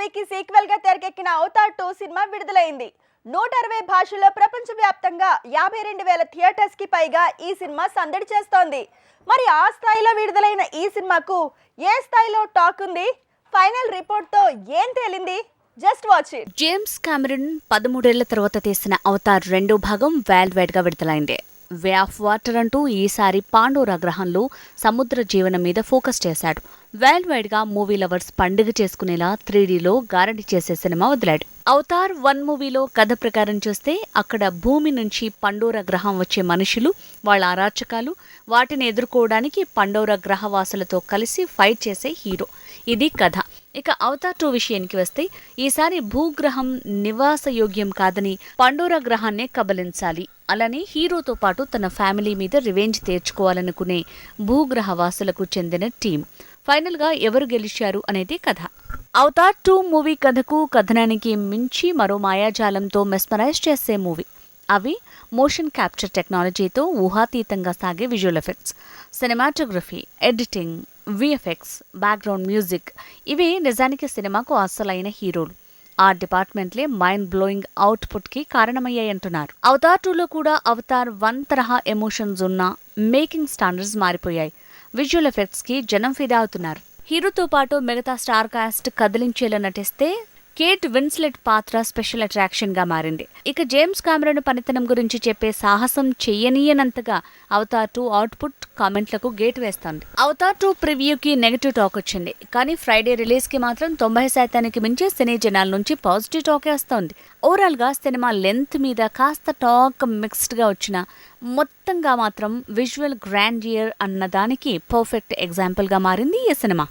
మూవీకి సీక్వెల్గా తెరకెక్కిన Avatar two cinema విడుదలైంది. నూట అరవై భాషల్లో ప్రపంచవ్యాప్తంగా యాభై రెండు వేల థియేటర్స్కి పైగా ఈ సినిమా సందడి చేస్తోంది. మరి ఆ స్థాయిలో విడుదలైన ఈ సినిమాకు ఏ స్థాయిలో టాక్ ఉంది? ఫైనల్ రిపోర్ట్తో ఏం తేలింది? జస్ట్ వాచ్ జేమ్స్ కామెరన్ పదమూడేళ్ళ తర్వాత తీసిన అవతార్ రెండో భాగం వరల్డ్ వైడ్గా విడుదలైంది. వే ఆఫ్ వాటర్ అంటూ ఈసారి పాండోరా గ్రహంలో సముద్ర జీవనం మీద ఫోకస్ చేశాడు. వరల్డ్ వైడ్గా మూవీ లవర్స్ పండుగ చేసుకునేలా త్రీడీలో గారడి చేసే సినిమా వదిలాడు. అవతార్ వన్ మూవీలో కథ ప్రకారం చూస్తే అక్కడ భూమి నుంచి పండోరా గ్రహం వచ్చే మనుషులు వాళ్ళ అరాచకాలు వాటిని ఎదుర్కోవడానికి పండోర గ్రహవాసులతో కలిసి ఫైట్ చేసే హీరో ఇది కథ. ఇక అవతార్ టూ విషయానికి వస్తే ఈసారి భూగ్రహం నివాసయోగ్యం కాదని పండోర గ్రహాన్నే కబలించాలి. అలానే హీరోతో పాటు తన ఫ్యామిలీ మీద రివెంజ్ తీర్చుకోవాలనుకునే భూగ్రహ వాసులకు చెందిన టీం. ఫైనల్గా ఎవరు గెలిచారు అనేది కథ. అవతార్ టూ మూవీ కథకు కథనానికి మించి మరో మాయాజాలంతో మెస్మరైజ్ చేసే మూవీ. అవి మోషన్ క్యాప్చర్ టెక్నాలజీతో ఊహాతీతంగా సాగే visual effects. Cinematography editing VFX background music ఇవే నిజానికి సినిమాకు అసలైన హీరోలు. ఆ డిపార్ట్మెంట్లే మైండ్ బ్లోయింగ్ అవుట్పుట్కి కారణమయ్యాయంటున్నారు. అవతార్ టూలో కూడా అవతార్ వన్ తరహా ఎమోషన్స్ ఉన్న మేకింగ్ స్టాండర్డ్స్ మారిపోయాయి. విజువల్ ఎఫెక్ట్స్కి జనం ఫిదా అవుతున్నారు. హీరోతో పాటు మిగతా స్టార్ కాస్ట్ కదిలించేలా నటిస్తే కేట్ విన్స్లెట్ పాత్ర స్పెషల్ అట్రాక్షన్గా మారింది. ఇక జేమ్స్ కామెరన్ పనితనం గురించి చెప్పే సాహసం చెయ్యనీయనంతగా అవతార్ టూ అవుట్పుట్ కామెంట్లకు గేట్ వేస్తోంది. అవతార్ టూ ప్రివ్యూకి నెగటివ్ టాక్ వచ్చింది. కానీ ఫ్రైడే రిలీజ్కి మాత్రం తొంభై శాతానికి మించి సినీ జనాల నుంచి పాజిటివ్ టాకే వస్తోంది. ఓవరాల్గా సినిమా లెంత్ మీద కాస్త టాక్ మిక్స్డ్గా వచ్చిన మొత్తంగా మాత్రం విజువల్ గ్రాండియర్ అన్న దానికి పర్ఫెక్ట్ ఎగ్జాంపుల్గా మారింది ఈ సినిమా.